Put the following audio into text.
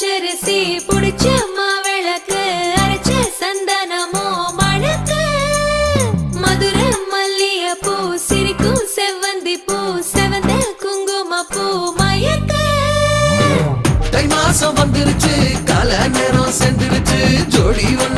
பச்சரிசி புடிச்ச மாவிளக்கு அரைச்ச சந்தனமோ மணக்கு. மதுர மல்லிய பூ சிரிக்கும் செவ்வந்தி பூ செவந்த குங்கும பூ மயக்கு. தை மாசம் வந்துருச்சு கால நேரம் சென்றுருச்சு ஜோடி ஒன்று